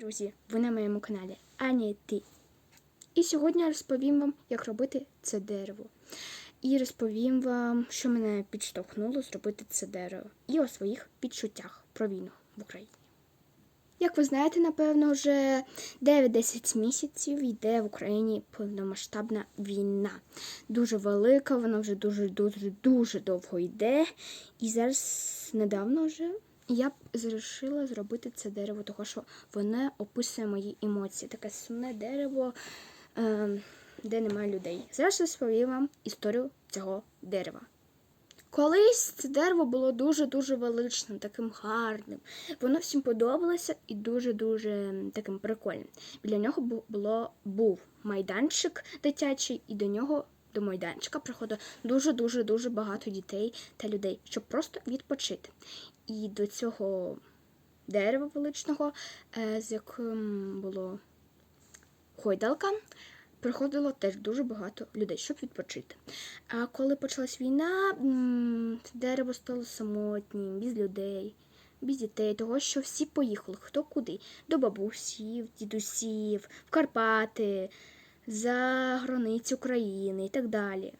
Друзі, ви на моєму каналі Ані Ти. І сьогодні я розповім вам, як робити це дерево. І розповім вам, що мене підштовхнуло зробити це дерево, і о своїх відчуттях про війну в Україні. Як ви знаєте, напевно, вже 9-10 місяців йде в Україні повномасштабна війна. Дуже велика, вона вже дуже дуже дуже довго йде. І зараз недавно вже я б вирішила зробити це дерево, тому що воно описує мої емоції. Таке сумне дерево, е, де немає людей. Зараз розповім вам історію цього дерева. Колись це дерево було дуже-дуже величним, таким гарним. Воно всім подобалося і дуже-дуже таким прикольним. Біля нього бу- було, був майданчик дитячий, і до нього, до майданчика, приходило дуже-дуже дуже багато дітей та людей, щоб просто відпочити. І до цього дерева величного, е, з яким було хойдалка, приходило теж дуже багато людей, щоб відпочити. А коли почалась війна, дерево стало самотнім, без людей, без дітей, того, що всі поїхали, хто куди, до бабусів, дідусів, в Карпати, за границі України і так далі.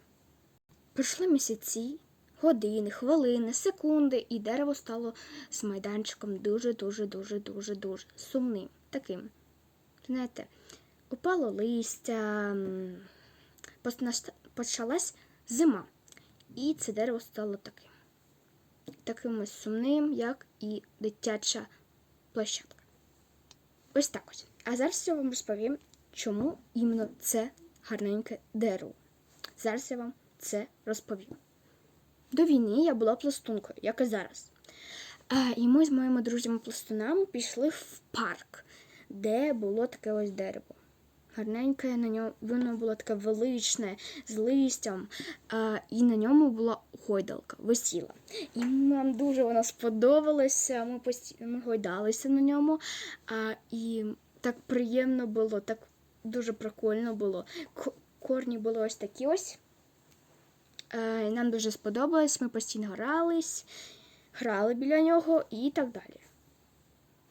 Пройшли місяці, години, хвилини, секунди, і дерево стало з майданчиком дуже, дуже, дуже, дуже, сумним. Таким. Знаєте, упало листя, почалась зима. І це дерево стало таким. Таким сумним, як і дитяча площадка. Ось так ось. А зараз я вам розповім, чому іменно це гарненьке дерево. Зараз я вам це розповім. До війни я була пластункою, як і зараз. І ми з моїми друзями-пластунами пішли в парк, де було таке ось дерево. Гарненьке на ньому воно було таке величне, з листям, а, і на ньому була гойдалка, висіла. І нам дуже вона сподобалася. Ми постійно гойдалися на ньому. А, і так приємно було, так дуже прикольно було. Корні були ось такі ось. Е, Нам дуже сподобалось, ми постійно грались, грали біля нього і так далі.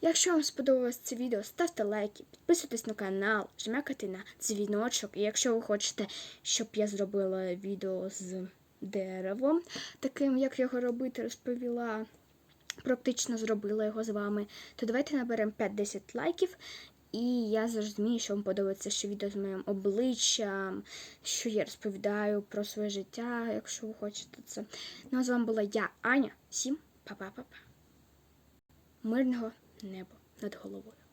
Якщо вам сподобалось це відео, ставте лайки, підписуйтесь на канал, жмякайте на дзвіночок. І якщо ви хочете, щоб я зробила відео з деревом, таким, як його робити, розповіла, практично зробила його з вами, то давайте наберемо 5-10 лайків. І я зрозумію, що вам подобається ще відео з моїм обличчям, що я розповідаю про своє життя, якщо ви хочете це. Ну а з вами була я, Аня. Всім па-па-па-па. Мирного неба над головою.